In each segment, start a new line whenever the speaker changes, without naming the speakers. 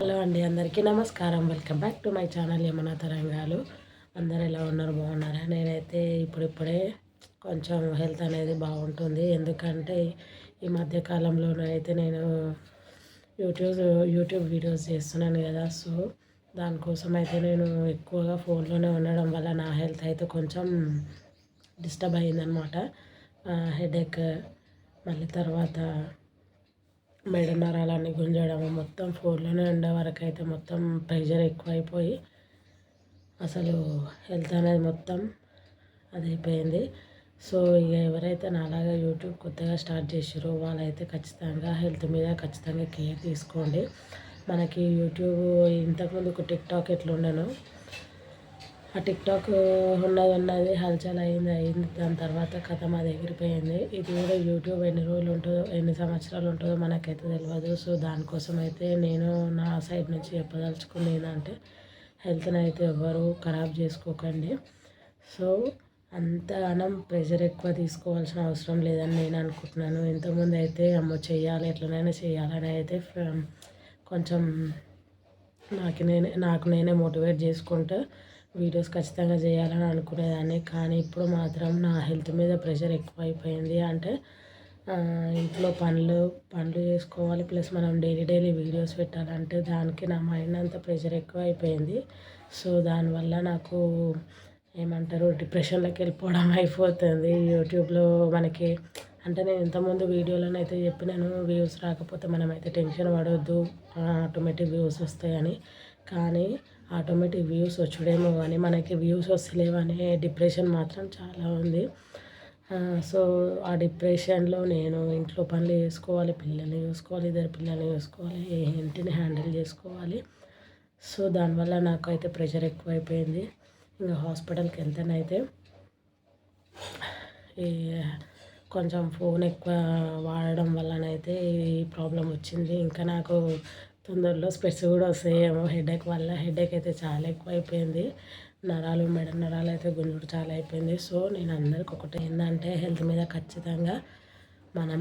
Hello అండి అందరికీ నమస్కారం. Welcome back to my channel Yamuna తరంగాలు. అందరు ఎలా ఉన్నారు? బాగున్నారా? నేనైతే ఇప్పుడిప్పుడే కొంచెం హెల్త్ అనేది బాగుంటుంది. ఎందుకంటే ఈ మధ్యకాలంలోనైతే నేను యూట్యూబ్ యూట్యూబ్ వీడియోస్ చేస్తున్నాను కదా. సో దానికోసం అయితే నేను ఎక్కువగా ఫోన్లోనే ఉండడం వల్ల నా హెల్త్ అయితే కొంచెం డిస్టర్బ్ అయిందనమాట హెడేక్ మళ్ళీ తర్వాత మెడ నరాలన్నీ గుంజడము మొత్తం ఫోన్లోనే ఉండే వరకు అయితే మొత్తం ప్రెషర్ ఎక్కువైపోయి అసలు హెల్త్ అనేది మొత్తం అది అయిపోయింది సో ఇక ఎవరైతే నాలాగా యూట్యూబ్ కొత్తగా స్టార్ట్ చేసారో వాళ్ళైతే ఖచ్చితంగా హెల్త్ మీద ఖచ్చితంగా కేర్ తీసుకోండి. మనకి యూట్యూబ్ ఇంతకుముందు టిక్ టాక్ ఎట్లా ఉండను ఆ టిక్టాక్ ఉన్నది ఉన్నది హల్చల్ అయింది అయింది. దాని తర్వాత కథ మాది ఎగిరిపోయింది ఇది కూడా యూట్యూబ్ ఎన్ని రోజులు ఉంటుందో ఎన్ని సంవత్సరాలు ఉంటుందో మనకైతే తెలియదు సో దానికోసం అయితే నేను నా సైడ్ నుంచి చెప్పదలుచుకుంది ఏంటంటే హెల్త్ని అయితే ఎవరు ఖరాబ్ చేసుకోకండి. సో అంత అనం ప్రెషర్ ఎక్కువ తీసుకోవాల్సిన అవసరం లేదని నేను అనుకుంటున్నాను. ఇంతకుముందు అయితే అమ్మో చేయాలి ఎట్లనైనా చేయాలని అయితే కొంచెం నాకు నేనే నాకు నేనే మోటివేట్ చేసుకుంటూ వీడియోస్ ఖచ్చితంగా చేయాలని అనుకునేదాన్ని. కానీ ఇప్పుడు మాత్రం నా హెల్త్ మీద ప్రెషర్ ఎక్కువైపోయింది. అంటే ఇంట్లో పనులు పనులు చేసుకోవాలి. ప్లస్ మనం డైలీ డైలీ వీడియోస్ పెట్టాలంటే దానికి నా మైండ్ అంత ప్రెషర్ ఎక్కువ అయిపోయింది సో దానివల్ల నాకు ఏమంటారు డిప్రెషన్లోకి వెళ్ళిపోవడం అయిపోతుంది. యూట్యూబ్లో మనకి అంటే నేను ఇంతకుముందు వీడియోలోనైతే చెప్పినాను. వ్యూస్ రాకపోతే మనమైతే టెన్షన్ పడవద్దు ఆటోమేటిక్ వ్యూస్ వస్తాయని. కానీ ఆటోమేటిక్ వ్యూస్ వచ్చుడేమో కానీ మనకి వ్యూస్ వస్తలేవనే డిప్రెషన్ మాత్రం చాలా ఉంది. సో ఆ డిప్రెషన్లో నేను ఇంట్లో పనులు చేసుకోవాలి పిల్లల్ని చూసుకోవాలి ఇద్దరు పిల్లల్ని చూసుకోవాలి ఇంటిని హ్యాండిల్ చేసుకోవాలి. సో దానివల్ల నాకైతే ప్రెషర్ ఎక్కువైపోయింది. ఇంకా హాస్పిటల్కి వెళ్తేనైతే ఈ కొంచెం ఫోన్ ఎక్కువ వాడడం వల్లనైతే ఈ ప్రాబ్లం వచ్చింది. ఇంకా నాకు తొందరలో స్పెట్స్ కూడా వస్తాయేమో. హెడేక్ వల్ల హెడేక్ అయితే చాలా ఎక్కువ అయిపోయింది నరాలు మెడ నరాలు అయితే గుంజుడు చాలా అయిపోయింది. సో నేను అందరికి ఒకటి ఏంటంటే హెల్త్ మీద ఖచ్చితంగా మనం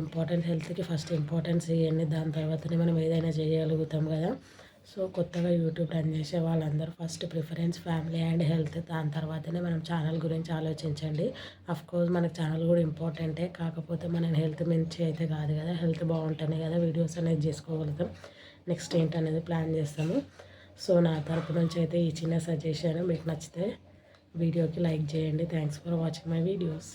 ఇంపార్టెంట్ హెల్త్కి ఫస్ట్ ఇంపార్టెన్స్ ఇవ్వండి. దాని తర్వాతనే మనం ఏదైనా చేయగలుగుతాం కదా. సో కొత్తగా యూట్యూబ్ రన్ చేసే వాళ్ళందరూ first preference family and health దాని తర్వాతనే మనం ఛానల్ గురించి ఆలోచించండి. కోర్స్ మనకు ఛానల్ కూడా ఇంపార్టెంటే కాకపోతే మన హెల్త్ మంచి అయితే కాదు కదా హెల్త్ బాగుంటేనే కదా వీడియోస్ అనేది చేసుకోగలుగుతాం. నెక్స్ట్ ఏంటనేది ప్లాన్ చేస్తాము. సో నా తరపు నుంచి అయితే ఈ చిన్న సజెషన్ మీకు నచ్చితే వీడియోకి లైక్ చేయండి. Thanks for watching my videos